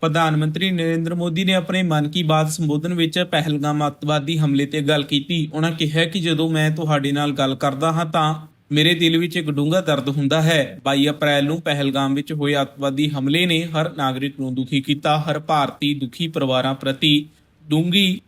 ਪ੍ਰਧਾਨ ਮੰਤਰੀ ਨਰਿੰਦਰ ਮੋਦੀ ਨੇ ਆਪਣੇ ਮਨ ਕੀ ਬਾਤ ਸੰਬੋਧਨ ਵਿੱਚ ਪਹਿਲਗਾਮ ਅੱਤਵਾਦੀ ਹਮਲੇ ਤੇ ਗੱਲ ਕੀਤੀ। ਉਹਨਾਂ ਕਿਹਾ ਕਿ ਜਦੋਂ ਮੈਂ ਤੁਹਾਡੇ ਨਾਲ ਗੱਲ ਕਰਦਾ ਹਾਂ ਤਾਂ ਮੇਰੇ ਦਿਲ ਵਿੱਚ ਇੱਕ ਡੂੰਘਾ ਦਰਦ ਹੁੰਦਾ ਹੈ। 22 ਅਪ੍ਰੈਲ ਨੂੰ ਪਹਿਲਗਾਮ ਵਿੱਚ ਹੋਏ ਅੱਤਵਾਦੀ ਹਮਲੇ ਨੇ ਹਰ ਨਾਗਰਿਕ ਨੂੰ ਦੁਖੀ ਕੀਤਾ। ਹਰ ਭਾਰਤੀ ਦੁਖੀ ਪਰਿਵਾਰਾਂ ਪ੍ਰਤੀ ਡੂੰਘੀ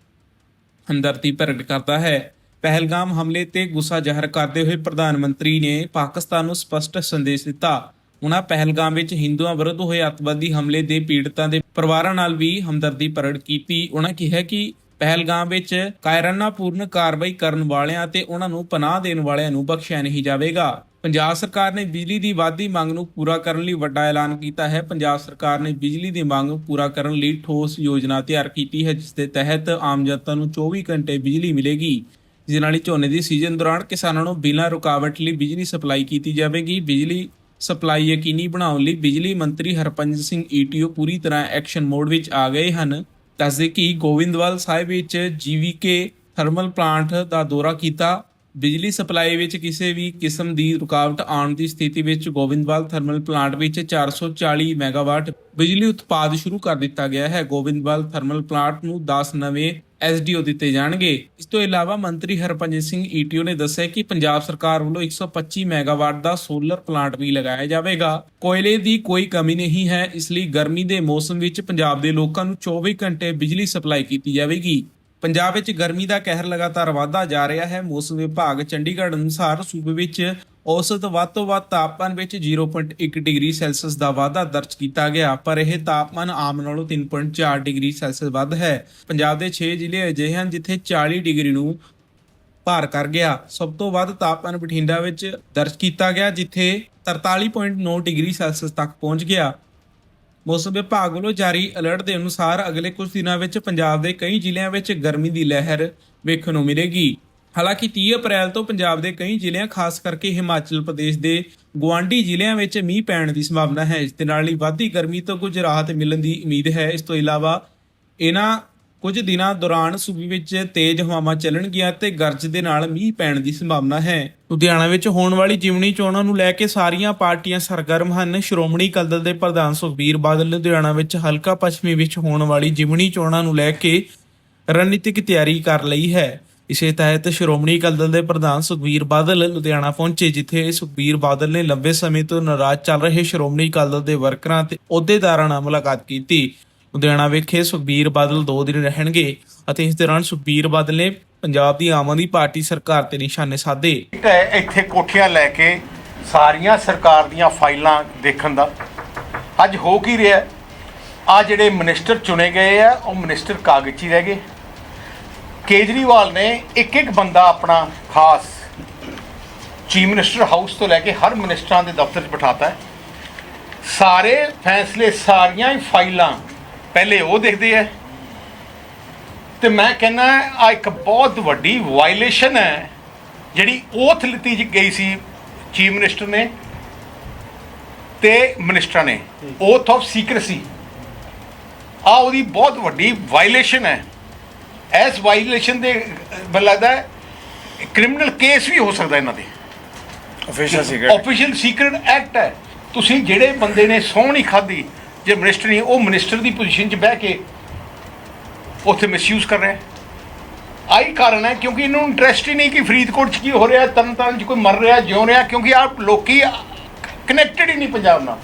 ਹਮਦਰਦੀ ਪ੍ਰਗਟ ਕਰਦਾ ਹੈ। ਪਹਿਲਗਾਮ ਹਮਲੇ ਤੇ ਗੁੱਸਾ ਜ਼ਾਹਰ ਕਰਦੇ ਹੋਏ ਪ੍ਰਧਾਨ ਮੰਤਰੀ ਨੇ ਪਾਕਿਸਤਾਨ ਨੂੰ ਸਪਸ਼ਟ ਸੰਦੇਸ਼ ਦਿੱਤਾ। ਉਹਨਾਂ ਪਹਿਲਗਾਮ ਵਿੱਚ ਹਿੰਦੂਆਂ ਵਿਰੁੱਧ ਹੋਏ ਅੱਤਵਾਦੀ ਹਮਲੇ ਦੇ ਪੀੜਤਾਂ ਦੇ ਪਰਿਵਾਰਾਂ ਨਾਲ ਵੀ ਹਮਦਰਦੀ ਪ੍ਰਗਟ ਕੀਤੀ। ਉਹਨਾਂ ਕਿਹਾ ਕਿ ਪਹਿਲਗਾਮ ਵਿੱਚ ਕਾਇਰਾਨਾਪੂਰਨ ਕਾਰਵਾਈ ਕਰਨ ਵਾਲਿਆਂ ਤੇ ਉਹਨਾਂ ਨੂੰ ਪਨਾਹ ਦੇਣ ਵਾਲਿਆਂ ਨੂੰ ਬਖਸ਼ਿਆ ਨਹੀਂ ਜਾਵੇਗਾ। ਪੰਜਾਬ ਸਰਕਾਰ ਨੇ ਬਿਜਲੀ ਦੀ ਵਾਧੀ ਮੰਗ ਨੂੰ ਪੂਰਾ ਕਰਨ ਲਈ ਵੱਡਾ ਐਲਾਨ ਕੀਤਾ ਹੈ। ਪੰਜਾਬ ਸਰਕਾਰ ਨੇ ਬਿਜਲੀ ਦੀ ਮੰਗ ਪੂਰਾ ਕਰਨ ਲਈ ਠੋਸ ਯੋਜਨਾ ਤਿਆਰ ਕੀਤੀ ਹੈ, ਜਿਸ ਦੇ ਤਹਿਤ ਆਮ ਜਨਤਾ ਨੂੰ 24 ਘੰਟੇ ਬਿਜਲੀ ਮਿਲੇਗੀ। ਜਿਸ ਨਾਲ ਹੀ ਝੋਨੇ ਦੀ ਸੀਜ਼ਨ ਦੌਰਾਨ ਕਿਸਾਨਾਂ ਨੂੰ ਬਿਨਾਂ ਰੁਕਾਵਟ ਲਈ ਬਿਜਲੀ ਸਪਲਾਈ ਕੀਤੀ ਜਾਵੇਗੀ। ਬਿਜਲੀ ਸਪਲਾਈ ਯਕੀਨੀ ਬਣਾਉਣ ਲਈ ਬਿਜਲੀ ਮੰਤਰੀ ਹਰਪੰਜ ਸਿੰਘ ਈਟੀਓ ਪੂਰੀ ਤਰ੍ਹਾਂ ਐਕਸ਼ਨ ਮੋਡ ਵਿੱਚ ਆ ਗਏ ਹਨ। ਦੱਸਦੇ ਕਿ ਗੋਬਿੰਦਵਾਲ ਸਾਹਿਬ ਵਿੱਚ ਜੀਵੀਕੇ ਥਰਮਲ ਪਲਾਂਟ ਦਾ ਦੌਰਾ ਕੀਤਾ। ਬਿਜਲੀ ਸਪਲਾਈ ਵਿੱਚ ਕਿਸੇ ਵੀ ਕਿਸਮ ਦੀ ਰੁਕਾਵਟ ਆਉਣ ਦੀ ਸਥਿਤੀ ਵਿੱਚ ਗੋਬਿੰਦਵਾਲ ਥਰਮਲ ਪਲਾਂਟ ਵਿੱਚ 440 ਮੈਗਾਵਾਟ ਬਿਜਲੀ ਉਤਪਾਦ ਸ਼ੁਰੂ ਕਰ ਦਿੱਤਾ ਗਿਆ ਹੈ। ਗੋਬਿੰਦਵਾਲ ਥਰਮਲ ਪਲਾਂਟ ਨੂੰ 10 ਨਵੇਂ ਐਸਡੀਓ ਦਿੱਤੇ ਜਾਣਗੇ। ਇਸ ਤੋਂ ਇਲਾਵਾ ਮੰਤਰੀ ਹਰਪੰਜੀਤ ਸਿੰਘ ਈਟੀਓ ਨੇ ਦੱਸਿਆ ਕਿ ਪੰਜਾਬ ਸਰਕਾਰ ਵੱਲੋਂ 125 ਮੈਗਾਵਾਟ ਦਾ ਸੋਲਰ ਪਲਾਂਟ ਵੀ ਲਗਾਇਆ ਜਾਵੇਗਾ। ਕੋਇਲੇ ਦੀ ਕੋਈ ਕਮੀ ਨਹੀਂ ਹੈ, ਇਸ ਲਈ ਗਰਮੀ ਦੇ ਮੌਸਮ ਵਿੱਚ ਪੰਜਾਬ ਦੇ ਲੋਕਾਂ ਨੂੰ 24 ਘੰਟੇ ਬਿਜਲੀ ਸਪਲਾਈ ਕੀਤੀ ਜਾਵੇਗੀ। ਪੰਜਾਬ ਵਿੱਚ ਗਰਮੀ ਦਾ ਕਹਿਰ ਲਗਾਤਾਰ ਵਧਦਾ ਜਾ ਰਿਹਾ ਹੈ। ਮੌਸਮ ਵਿਭਾਗ ਚੰਡੀਗੜ੍ਹ ਅਨੁਸਾਰ ਸੂਬੇ ਵਿੱਚ ਔਸਤ ਵੱਧ ਤੋਂ ਵੱਧ ਤਾਪਮਾਨ ਵਿੱਚ 0.1 ਡਿਗਰੀ ਸੈਲਸੀਅਸ ਦਾ ਵਾਧਾ ਦਰਜ ਕੀਤਾ ਗਿਆ, ਪਰ ਇਹ ਤਾਪਮਾਨ ਆਮ ਨਾਲੋਂ 3.4 ਡਿਗਰੀ ਸੈਲਸੀਅਸ ਵੱਧ ਹੈ। ਪੰਜਾਬ ਦੇ 6 ਜ਼ਿਲ੍ਹੇ ਅਜਿਹੇ ਹਨ ਜਿੱਥੇ 40 ਡਿਗਰੀ ਨੂੰ ਪਾਰ ਕਰ ਗਿਆ। ਸਭ ਤੋਂ ਵੱਧ ਤਾਪਮਾਨ ਬਠਿੰਡਾ ਵਿੱਚ ਦਰਜ ਕੀਤਾ ਗਿਆ, ਜਿੱਥੇ 43.9 ਡਿਗਰੀ ਸੈਲਸੀਅਸ ਤੱਕ ਪਹੁੰਚ ਗਿਆ। ਮੌਸਮ ਵਿਭਾਗ ਵੱਲੋਂ ਜਾਰੀ ਅਲਰਟ ਦੇ ਅਨੁਸਾਰ ਅਗਲੇ ਕੁਝ ਦਿਨਾਂ ਵਿੱਚ ਪੰਜਾਬ ਦੇ ਕਈ ਜ਼ਿਲ੍ਹਿਆਂ ਵਿੱਚ ਗਰਮੀ ਦੀ ਲਹਿਰ ਵੇਖਣ ਨੂੰ ਮਿਲੇਗੀ। ਹਾਲਾਂਕਿ 30 ਅਪ੍ਰੈਲ ਤੋਂ ਪੰਜਾਬ ਦੇ ਕਈ ਜ਼ਿਲ੍ਹਿਆਂ, ਖਾਸ ਕਰਕੇ ਹਿਮਾਚਲ ਪ੍ਰਦੇਸ਼ ਦੇ ਗੁਆਂਢੀ ਜ਼ਿਲ੍ਹਿਆਂ ਵਿੱਚ ਮੀਂਹ ਪੈਣ ਦੀ ਸੰਭਾਵਨਾ ਹੈ ਇਸ ਦੇ ਨਾਲ ਹੀ ਵਾਧੀ ਗਰਮੀ ਤੋਂ ਕੁਝ ਰਾਹਤ ਮਿਲਣ ਦੀ ਉਮੀਦ ਹੈ। ਇਸ ਤੋਂ ਇਲਾਵਾ ਇਹਨਾਂ ਕੁਝ ਦਿਨਾਂ ਦੌਰਾਨ ਸੂਬੇ ਵਿੱਚ ਤੇਜ਼ ਹਵਾਵਾਂ ਚੱਲਣਗੀਆਂ ਤੇ ਗਰਜ ਦੇ ਨਾਲ ਮੀਂਹ ਪੈਣ ਦੀ ਸੰਭਾਵਨਾ ਹੈ। ਲੁਧਿਆਣਾ ਵਿੱਚ ਹੋਣ ਵਾਲੀ ਜਿਮਨੀ ਚੋਣਾਂ ਨੂੰ ਲੈ ਕੇ ਸਾਰੀਆਂ ਪਾਰਟੀਆਂ ਸਰਗਰਮ ਹਨ। ਸ਼੍ਰੋਮਣੀ ਅਕਾਲੀ ਦਲ ਦੇ ਪ੍ਰਧਾਨ ਸੁਖਬੀਰ ਬਾਦਲ ਲੁਧਿਆਣਾ ਵਿੱਚ ਹਲਕਾ ਪੱਛਮੀ ਵਿੱਚ ਹੋਣ ਵਾਲੀ ਜਿਮਨੀ ਚੋਣਾਂ ਨੂੰ ਲੈ ਕੇ ਰਣਨੀਤਿਕ ਤਿਆਰੀ ਕਰ ਲਈ ਹੈ। ਇਸੇ ਤਹਿਤ ਸ਼੍ਰੋਮਣੀ ਅਕਾਲੀ ਦਲ ਦੇ ਪ੍ਰਧਾਨ ਸੁਖਬੀਰ ਬਾਦਲ ਲੁਧਿਆਣਾ ਪਹੁੰਚੇ, ਜਿੱਥੇ ਸੁਖਬੀਰ ਬਾਦਲ ਨੇ ਲੰਬੇ ਸਮੇਂ ਤੋਂ ਨਾਰਾਜ਼ ਚੱਲ ਰਹੇ ਸ਼੍ਰੋਮਣੀ ਅਕਾਲੀ ਦਲ ਦੇ ਵਰਕਰਾਂ ਤੇ ਅਹੁਦੇਦਾਰਾਂ ਨਾਲ ਮੁਲਾਕਾਤ ਕੀਤੀ। ਲੁਧਿਆਣਾ ਵਿਖੇ ਸੁਖਬੀਰ ਬਾਦਲ ਦੋ ਦਿਨ ਰਹਿਣਗੇ ਅਤੇ ਇਸ ਦੌਰਾਨ ਸੁਖਬੀਰ ਬਾਦਲ ਨੇ ਪੰਜਾਬ ਦੀ ਆਮ ਆਦਮੀ ਪਾਰਟੀ ਸਰਕਾਰ ਤੇ ਨਿਸ਼ਾਨੇ ਸਾਧੇ। ਇੱਥੇ ਕੋਠੀਆਂ ਲੈ ਕੇ ਸਾਰੀਆਂ ਸਰਕਾਰ ਦੀਆਂ ਫਾਈਲਾਂ ਦੇਖਣ ਦਾ। ਅੱਜ ਹੋ ਕੀ ਰਿਹਾ? ਆ ਜਿਹੜੇ ਮਿਨਿਸਟਰ ਚੁਣੇ ਗਏ ਆ, ਉਹ ਮਿਨਿਸਟਰ ਕਾਗਜ਼ੀ ਰਹਿ ਗਏ। ਕੇਜਰੀਵਾਲ ਨੇ ਇੱਕ ਇੱਕ ਬੰਦਾ ਆਪਣਾ ਖਾਸ ਚੀਫ ਮਿਨਿਸਟਰ ਹਾਊਸ ਤੋਂ ਲੈ ਕੇ ਹਰ ਮਿਨਿਸਟਰਾਂ ਦੇ ਦਫ਼ਤਰ 'ਚ ਬਿਠਾਤਾ ਹੈ। ਸਾਰੇ ਫੈਸਲੇ ਸਾਰੀਆਂ ਹੀ ਫਾਈਲਾਂ ਪਹਿਲੇ ਉਹ ਦੇਖਦੇ ਆ ਤੇ ਮੈਂ ਕਹਿੰਦਾ ਆ ਇੱਕ ਬਹੁਤ ਵੱਡੀ ਵਾਇਲੇਸ਼ਨ ਹੈ ਜਿਹੜੀ ਓਥ ਲਿੱਤੀ ਗਈ ਸੀ ਚੀਫ ਮਿਨਿਸਟਰ ਨੇ ਤੇ ਮਿਨਿਸਟਰਾਂ ਨੇ। ਓਥ ਆਫ ਸੀਕ੍ਰੇਸੀ ਆ ਉਹਦੀ ਬਹੁਤ ਵੱਡੀ ਵਾਇਲੇਸ਼ਨ ਹੈ। ਇਸ ਵਾਇਲੇਸ਼ਨ ਦੇ ਮੈਨੂੰ ਲੱਗਦਾ ਕ੍ਰਿਮੀਨਲ ਕੇਸ ਵੀ ਹੋ ਸਕਦਾ ਇਹਨਾਂ ਤੇ। Official secret official secret act ਹੈ। ਤੁਸੀਂ ਜਿਹੜੇ ਬੰਦੇ ਨੇ ਸਹੁੰ ਨਹੀਂ ਖਾਧੀ ਜੇ ਮਿਨਿਸਟਰ ਨਹੀਂ ਉਹ ਮਿਨਿਸਟਰ ਦੀ ਪੋਜੀਸ਼ਨ 'ਚ ਬਹਿ ਕੇ ਉੱਥੇ ਮਿਸਯੂਜ਼ ਕਰ ਰਿਹਾ ਆਹੀ ਕਾਰਨ ਹੈ ਕਿਉਂਕਿ ਇਹਨੂੰ ਇੰਟਰਸਟ ਹੀ ਨਹੀਂ ਕਿ ਫਰੀਦਕੋਟ 'ਚ ਕੀ ਹੋ ਰਿਹਾ ਤਰਨਤਾਰਨ 'ਚ ਕੋਈ ਮਰ ਰਿਹਾ ਜਿਉ ਰਿਹਾ ਕਿਉਂਕਿ ਆਪ ਲੋਕੀ ਕਨੈਕਟਡ ਹੀ ਨਹੀਂ ਪੰਜਾਬ ਨਾਲ।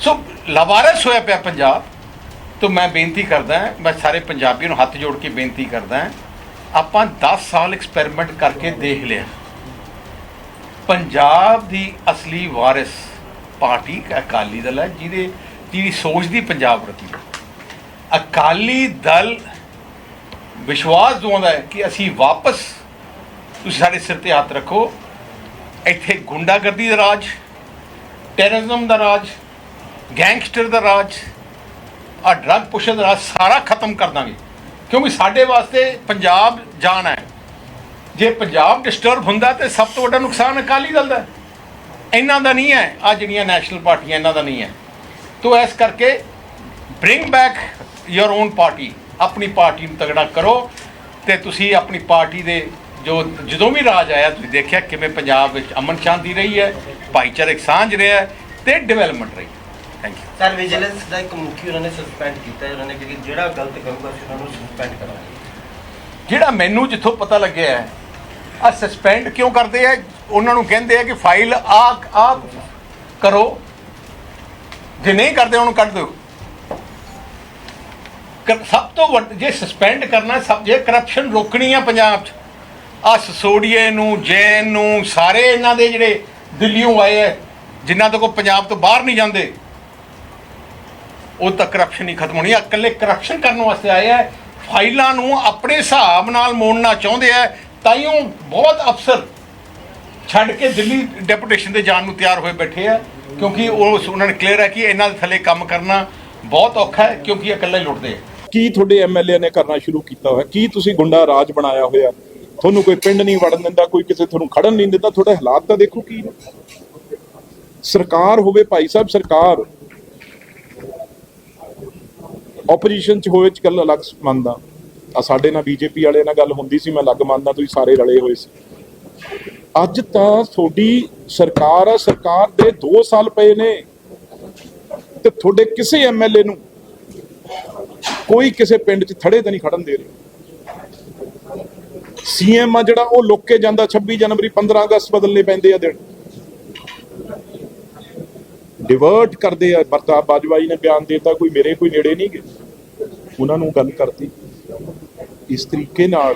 ਸੋ ਲਵਾਰਸ ਹੋਇਆ ਪਿਆ ਪੰਜਾਬ। ਤੋਂ ਮੈਂ ਬੇਨਤੀ ਕਰਦਾ ਮੈਂ ਸਾਰੇ ਪੰਜਾਬੀਆਂ ਨੂੰ ਹੱਥ ਜੋੜ ਕੇ ਬੇਨਤੀ ਕਰਦਾ ਆਪਾਂ 10 ਸਾਲ ਐਕਸਪੈਰੀਮੈਂਟ ਕਰਕੇ ਦੇਖ ਲਿਆ। ਪੰਜਾਬ ਦੀ ਅਸਲੀ ਵਾਰਿਸ ਪਾਰਟੀ ਇੱਕ ਅਕਾਲੀ ਦਲ ਹੈ, ਜਿਹਦੇ ਜਿਹਦੀ ਸੋਚ ਦੀ ਪੰਜਾਬ ਪ੍ਰਤੀ। ਅਕਾਲੀ ਦਲ ਵਿਸ਼ਵਾਸ ਦਿਵਾਉਂਦਾ ਹੈ ਕਿ ਅਸੀਂ ਵਾਪਸ ਤੁਸੀਂ ਸਾਡੇ ਸਿਰ ਤੇ ਹੱਥ ਰੱਖੋ। ਇੱਥੇ ਗੁੰਡਾਗਰਦੀ ਦਾ ਰਾਜ ਟੈਰਰਿਜ਼ਮ ਦਾ ਰਾਜ ਗੈਂਗਸਟਰ ਦਾ ਰਾਜ ਆ ਡਰੱਗ ਪੁਸ਼ਨ ਦਾ ਸਾਰਾ ਖਤਮ ਕਰ ਦਾਂਗੇ। ਕਿਉਂਕਿ ਸਾਡੇ ਵਾਸਤੇ ਪੰਜਾਬ ਜਾਨ ਹੈ। ਜੇ ਪੰਜਾਬ ਡਿਸਟਰਬ ਹੁੰਦਾ ਤੇ ਸਭ ਤੋਂ ਵੱਡਾ ਨੁਕਸਾਨ ਅਕਾਲੀ ਦਲ ਦਾ ਇਹਨਾਂ ਦਾ ਨਹੀਂ ਹੈ। ਆ ਜਿਹੜੀਆਂ ਨੈਸ਼ਨਲ ਪਾਰਟੀਆਂ, ਇਹਨਾਂ ਦਾ ਨਹੀਂ ਹੈ। ਤੋ ਇਸ ਕਰਕੇ bring back your own party ਆਪਣੀ ਪਾਰਟੀ ਨੂੰ ਤਗੜਾ ਕਰੋ ਤੇ ਤੁਸੀਂ ਆਪਣੀ ਪਾਰਟੀ ਦੇ ਜੋ ਜਦੋਂ ਵੀ ਰਾਜ ਆਇਆ, ਤੁਸੀਂ ਦੇਖਿਆ ਕਿਵੇਂ ਪੰਜਾਬ ਵਿੱਚ ਅਮਨ ਸ਼ਾਂਤੀ ਰਹੀ ਹੈ, ਭਾਈਚਾਰਕ ਸਾਂਝ ਰਿਹਾ ਹੈ ਤੇ ਡਿਵੈਲਪਮੈਂਟ ਰਹੀ ਥੈਂਕ ਯੂ ਸਰ ਵਿਜੀਲੈਂਸ ਦਾ ਇੱਕ ਮੁਖੀ ਉਹਨਾਂ ਨੇ ਸਸਪੈਂਡ ਕੀਤਾ ਹੈ ਉਹਨਾਂ ਨੇ ਕਿ ਜਿਹੜਾ ਗਲਤ ਕਰੂਗਾ ਅਸੀਂ ਉਹਨਾਂ ਨੂੰ ਸਸਪੈਂਡ ਕਰਾਂਗੇ। ਜਿਹੜਾ ਮੈਨੂੰ ਜਿੱਥੋਂ ਪਤਾ ਲੱਗਿਆ ਹੈ ਆ ਸਸਪੈਂਡ ਕਿਉਂ ਕਰਦੇ ਆ? ਉਹਨਾਂ ਨੂੰ ਕਹਿੰਦੇ ਆ ਕਿ ਫਾਈਲ ਆ ਆ ਕਰੋ। ਜੇ ਨਹੀਂ ਕਰਦੇ ਉਹਨੂੰ ਕੱਢ ਦਿਓ। ਸਭ ਤੋਂ ਵੱਡ ਜੇ ਸਸਪੈਂਡ ਕਰਨਾ ਸਭ ਜੇ ਕਰਪਸ਼ਨ ਰੋਕਣੀ ਆ ਪੰਜਾਬ 'ਚ ਆ ਸਸੋਡੀਏ ਨੂੰ ਜੈਨ ਨੂੰ ਸਾਰੇ ਇਹਨਾਂ ਦੇ ਜਿਹੜੇ ਦਿੱਲੀੋਂ ਆਏ ਆ ਜਿਨ੍ਹਾਂ ਤੋਂ ਕੋ ਪੰਜਾਬ ਤੋਂ ਬਾਹਰ ਨਹੀਂ ਜਾਂਦੇ ਉਹ ਤਾਂ ਕਰਪਸ਼ਨ ਹੀ ਖਤਮ ਹੋਣੀ ਆ। ਇਕੱਲੇ ਕਰਪਸ਼ਨ ਕਰਨ ਵਾਸਤੇ ਆਏ ਆ। ਫਾਈਲਾਂ ਨੂੰ ਆਪਣੇ ਹਿਸਾਬ ਨਾਲ ਮੋੜਨਾ ਚਾਹੁੰਦੇ ਆ। ਤਾਈਓ ਬਹੁਤ ਅਫਸਰ ਛੱਡ ਕੇ ਦਿੱਲੀ ਡੈਪੂਟੇਸ਼ਨ ਤੇ ਜਾਣ ਨੂੰ ਤਿਆਰ ਹੋਏ ਬੈਠੇ ਆ। ਕਿਉਂਕਿ ਉਹ ਉਹਨਾਂ ਨੇ ਕਲੀਅਰ ਹੈ ਕਿ ਇਹਨਾਂ ਦੇ ਥੱਲੇ ਕੰਮ ਕਰਨਾ ਬਹੁਤ ਔਖਾ ਹੈ, ਕਿਉਂਕਿ ਇਹ ਇਕੱਲੇ ਲੁੱਟਦੇ ਆ। ਕੀ ਤੁਹਾਡੇ ਐਮਐਲਏ ਨੇ ਕਰਨਾ ਸ਼ੁਰੂ ਕੀਤਾ ਹੋਇਆ? ਕੀ ਤੁਸੀਂ ਗੁੰਡਾ ਰਾਜ ਬਣਾਇਆ ਹੋਇਆ? ਤੁਹਾਨੂੰ ਕੋਈ ਪਿੰਡ ਨਹੀਂ ਵੜਨ ਦਿੰਦਾ, ਕੋਈ ਕਿਸੇ ਤੁਹਾਨੂੰ ਖੜਨ ਨਹੀਂ ਦਿੰਦਾ। ਤੁਹਾਡੇ ਹਾਲਾਤ ਤਾਂ ਦੇਖੋ ਕੀ ਸਰਕਾਰ ਹੋਵੇ, ਭਾਈ ਸਾਹਿਬ, ਸਰਕਾਰ। ਆਪੋਜੀਸ਼ਨ ਚ ਹੋਵੇ ਚ ਗੱਲ ਅਲੱਗ ਮੰਨਦਾ। ਆ ਸਾਡੇ ਨਾਲ ਬੀਜੇਪੀ ਵਾਲੇ ਨਾਲ ਗੱਲ ਹੁੰਦੀ ਸੀ, ਮੈਂ ਅਲੱਗ ਮੰਨਦਾ, ਤੁਸੀਂ ਸਾਰੇ ਰਲੇ ਹੋਏ ਸੀ। ਅੱਜ ਤਾਂ ਤੁਹਾਡੀ ਸਰਕਾਰ ਆ, ਸਰਕਾਰ ਦੇ 2 ਸਾਲ ਪਏ ਨੇ ਤੇ ਤੁਹਾਡੇ ਕਿਸੇ ਐਮਐਲਏ ਨੂੰ ਕੋਈ ਕਿਸੇ ਪਿੰਡ 'ਚ ਥੜੇ ਤੇ ਨਹੀਂ ਖੜਨ ਦੇ ਰਿਹਾ। ਸੀਐਮ ਆ ਜਿਹੜਾ ਉਹ ਲੁੱਕ ਜਾਂਦਾ 26 ਜਨਵਰੀ 15 ਅਗਸਤ ਬਦਲਨੇ ਪੈਂਦੇ ਆ ਦਿਨ। ਡਿਵਰਟ ਕਰਦੇ ਆ। ਪ੍ਰਤਾਪ ਬਾਜਵਾਈ ਨੇ ਬਿਆਨ ਦਿੱਤਾ, ਕੋਈ ਮੇਰੇ ਕੋਈ ਨੇੜੇ ਨਹੀਂ ਗਏ। ਉਹਨਾਂ ਨੂੰ ਗੱਲ ਕਰਤੀ। ਇਸ ਤਰੀਕੇ ਨਾਲ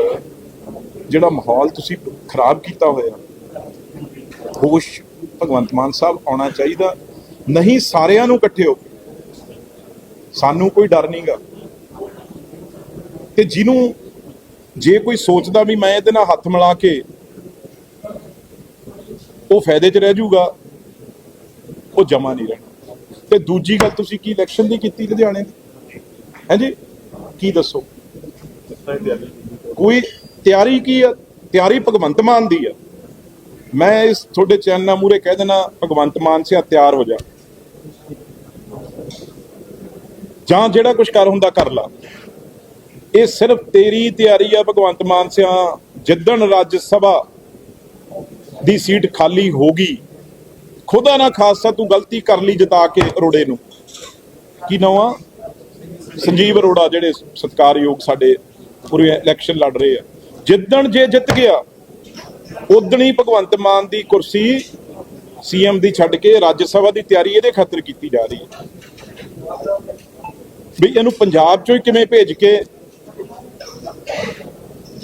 ਜਿਹੜਾ ਮਾਹੌਲ ਤੁਸੀਂ ਖਰਾਬ ਕੀਤਾ ਹੋਇਆ, ਹੋਸ਼ ਭਗਵੰਤ ਮਾਨ ਸਾਹਿਬ ਆਉਣਾ ਚਾਹੀਦਾ। ਨਹੀਂ, ਸਾਰਿਆਂ ਨੂੰ ਇਕੱਠੇ ਹੋ ਕੇ। ਸਾਨੂੰ ਕੋਈ ਡਰ ਨਹੀਂਗਾ ਤੇ ਜਿਹਨੂੰ ਜੇ ਕੋਈ ਸੋਚਦਾ ਵੀ ਮੈਂ ਇਹਦੇ ਨਾਲ ਹੱਥ ਮਿਲਾ ਕੇ ਉਹ ਫਾਇਦੇ 'ਚ ਰਹਿ ਜਾਊਗਾ ਉਹ ਜਮਾ ਨਹੀਂ ਰਹਿਣਾ। ਤੇ ਦੂਜੀ ਗੱਲ, ਤੁਸੀਂ ਕੀ ਇਲੈਕਸ਼ਨ ਦੀ ਕੀਤੀ ਲੁਧਿਆਣੇ ਦੀ? ਹਾਂਜੀ? ਕੀ ਦੱਸੋ? ਕੋਈ ਤਿਆਰੀ ਕੀ ਆ? ਤਿਆਰੀ ਭਗਵੰਤ ਮਾਨ ਦੀ ਆ। ਮੈਂ ਇਸ ਤੁਹਾਡੇ ਚੈਨਲ ਮੂਰੇ ਕਹਿ ਦੇਣਾ ਭਗਵੰਤ ਮਾਨ ਸਿਆ ਤਿਆਰ ਹੋ ਜਾ। ਜਾਂ ਜਿਹੜਾ ਕੁਝ ਕਰ ਹੁੰਦਾ, ਕਰ ਲਾ। ਇਹ ਸਿਰਫ ਤੇਰੀ ਤਿਆਰੀ ਆ, ਭਗਵੰਤ ਮਾਨ ਸਿਆ। ਜਿੱਦਣ ਰਾਜ ਸਭਾ ਦੀ ਸੀਟ ਖਾਲੀ ਹੋਗੀ ਖੁਦਾ ਨਾ ਖਾਸਾ ਤੂੰ ਗਲਤੀ ਕਰ ਲਈ ਜਿਤਾ ਕੇ ਅਰੋੜੇ ਨੂੰ। ਕੀ ਨਵਾਂ ਸੰਜੀਵ ਅਰੋੜਾ, ਜਿਹੜੇ ਸਤਕਾਰਯੋਗ ਸਾਡੇ ਪੂਰੇ ਇਲੈਕਸ਼ਨ ਲੜ ਰਹੇ ਆ। ਜਿੱਦਣ ਜੇ ਜਿੱਤ ਗਿਆ ਉਦਣ ਹੀ ਭਗਵੰਤ ਮਾਨ ਦੀ ਕੁਰਸੀ ਸੀਐਮ ਦੀ ਛੱਡ ਕੇ ਰਾਜ ਸਭਾ ਦੀ ਤਿਆਰੀ ਇਹਦੇ ਖਾਤਰ ਕੀਤੀ ਜਾ ਰਹੀ ਹੈ। ਵੀ ਇਹਨੂੰ ਪੰਜਾਬ ਚੋਂ ਹੀ ਕਿਵੇਂ ਭੇਜ ਕੇ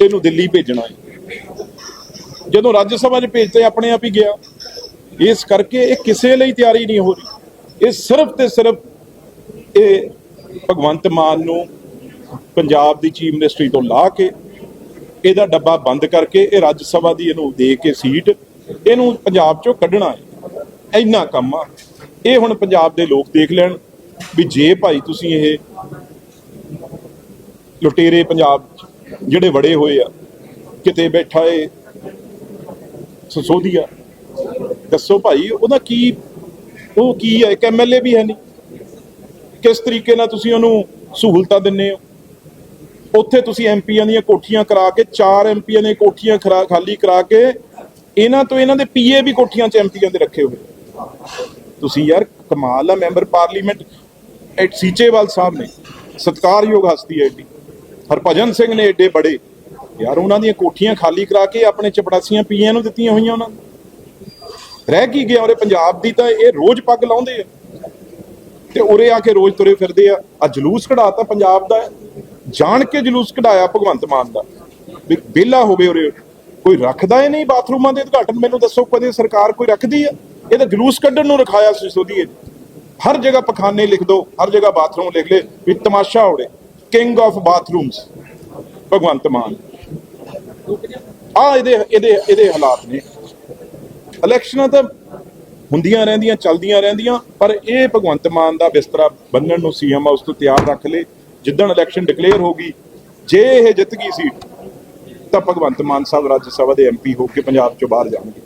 ਇਹਨੂੰ ਦਿੱਲੀ ਭੇਜਣਾ ਹੈ? ਜਦੋਂ ਰਾਜ ਸਭਾ 'ਚ ਭੇਜਤੇ ਆਪਣੇ ਆਪ ਹੀ ਗਿਆ। ਇਸ ਕਰਕੇ ਇਹ ਕਿਸੇ ਲਈ ਤਿਆਰੀ ਨਹੀਂ ਹੋ ਰਹੀ। ਇਹ ਸਿਰਫ ਤੇ ਸਿਰਫ ਇਹ ਭਗਵੰਤ ਮਾਨ ਨੂੰ ਪੰਜਾਬ ਦੀ ਚੀਫ ਮਿਨਿਸਟਰੀ ਤੋਂ ਲਾ ਕੇ ਇਹਦਾ ਡੱਬਾ ਬੰਦ ਕਰਕੇ ਇਹ ਰਾਜ ਸਭਾ ਦੀ ਇਹਨੂੰ ਦੇ ਕੇ ਸੀਟ ਇਹਨੂੰ ਪੰਜਾਬ ਚੋਂ ਕੱਢਣਾ ਹੈ। ਇੰਨਾ ਕੰਮ ਆ। ਇਹ ਹੁਣ ਪੰਜਾਬ ਦੇ ਲੋਕ ਦੇਖ ਲੈਣ ਵੀ ਜੇ ਭਾਈ ਤੁਸੀਂ ਇਹ ਲੁਟੇਰੇ ਪੰਜਾਬ ਜਿਹੜੇ ਵੜੇ ਹੋਏ ਆ, ਕਿਤੇ ਬੈਠਾ ਏ, ਸਸੋਦੀਆ। ਦੱਸੋ ਭਾਈ, ਉਹਦਾ ਕੀ, ਉਹ ਕੀ ਹੈ ਇੱਕ ਐਮਐਲਏ ਵੀ ਹੈ ਨਹੀਂ। ਕਿਸ ਤਰੀਕੇ ਨਾਲ ਤੁਸੀਂ ਉਹਨੂੰ ਸਹੂਲਤਾਂ ਦਿੰਨੇ ਹੋ? ਉੱਥੇ ਤੁਸੀਂ ਐਮਪੀਆਂ ਦੀਆਂ ਕੋਠੀਆਂ ਕਰਾ ਕੇ, ਚਾਰ ਐਮਪੀਆਂ ਦੀਆਂ ਕੋਠੀਆਂ ਖਾਲੀ ਕਰਾ ਕੇ, ਇਹਨਾਂ ਤੋਂ ਇਹਨਾਂ ਦੇ ਪੀਏ ਵੀ ਕੋਠੀਆਂ 'ਚ ਐਮਪੀਆਂ ਦੇ ਰੱਖੇ ਹੋਏ। ਤੁਸੀਂ ਯਾਰ ਕਮਾਲ ਆ, member parliament at Seechewal Sahib ਨੇ, ਸਤਕਾਰਯੋਗ ਹਸਤੀ ਹੈ ਏਡੀ। ਹਰਭਜਨ ਸਿੰਘ ਨੇ ਏਡੇ ਬੜੇ। ਯਾਰ ਉਹਨਾਂ ਦੀਆਂ ਕੋਠੀਆਂ ਖਾਲੀ ਕਰਾ ਕੇ ਆਪਣੇ ਚਪੜਾਸੀਆਂ ਪੀਏ ਨੂੰ ਦਿੱਤੀਆਂ ਹੋਈਆਂ ਉਹਨਾਂ ਨੇ। ਰਹਿ ਕੀ ਗਿਆ ਉਹਦੇ ਪੰਜਾਬ ਦੀ ਤਾਂ ਇਹ ਰੋਜ਼ ਪੱਗ ਲਾਉਂਦੇ ਆ। ਤੇ ਉਰੇ ਆ ਕੇ ਰੋਜ਼ ਤੁਰੇ ਫਿਰਦੇ ਆ। ਆ ਜਲੂਸ ਕਢਾਤਾ ਪੰਜਾਬ ਦਾ। ਜਾਣ ਕੇ ਜਲੂਸ ਕਢਾਇਆ ਭਗਵੰਤ ਮਾਨ ਦਾ। ਵੀ ਵਿਹਲਾ ਹੋਵੇ ਉਰੇ। ਕੋਈ ਰੱਖਦਾ ਹੀ ਨਹੀਂ ਬਾਥਰੂਮਾਂ ਦੇ ਉਦਘਾਟਨ। ਮੈਨੂੰ ਦੱਸੋ ਕਦੇ ਸਰਕਾਰ ਕੋਈ ਰੱਖਦੀ ਆ? ਇਹ ਤਾਂ ਜਲੂਸ ਕੱਢਣ ਨੂੰ ਰਖਾਇਆ ਸੀ ਸੋਧੀਏ ਹਰ ਜਗ੍ਹਾ ਪਖਾਨੇ ਲਿਖ ਦੋ, ਹਰ ਜਗ੍ਹਾ ਬਾਥਰੂਮ ਲਿਖ ਲੈ। ਵੀ ਤਮਾਸ਼ਾ ਹੋੜੇ king of bathrooms Bhagwant Mann. ਆ ਇਹਦੇ ਇਹਦੇ ਇਹਦੇ ਹਾਲਾਤ ਨੇ। ਇਲੈਕਸ਼ਨਾਂ ਤਾਂ ਹੁੰਦੀਆਂ ਰਹਿੰਦੀਆਂ, ਚੱਲਦੀਆਂ ਰਹਿੰਦੀਆਂ, ਪਰ ਇਹ ਭਗਵੰਤ ਮਾਨ ਦਾ ਬਿਸਤਰਾ ਬੰਨਣ ਨੂੰ ਸੀਐਮ ਹਾਊਸ ਤੋਂ ਤਿਆਰ ਰੱਖ ਲੇ ਜਿੱਦਣ ਇਲੈਕਸ਼ਨ ਡਿਕਲੇਅਰ ਹੋ ਗਈ, ਜੇ ਇਹ ਜਿੱਤ ਗਈ ਸੀਟ ਤਾਂ ਭਗਵੰਤ ਮਾਨ ਸਾਹਿਬ ਰਾਜ ਸਭਾ ਦੇ ਐਮਪੀ ਹੋ ਕੇ ਪੰਜਾਬ ਚੋਂ ਬਾਹਰ ਜਾਣਗੇ।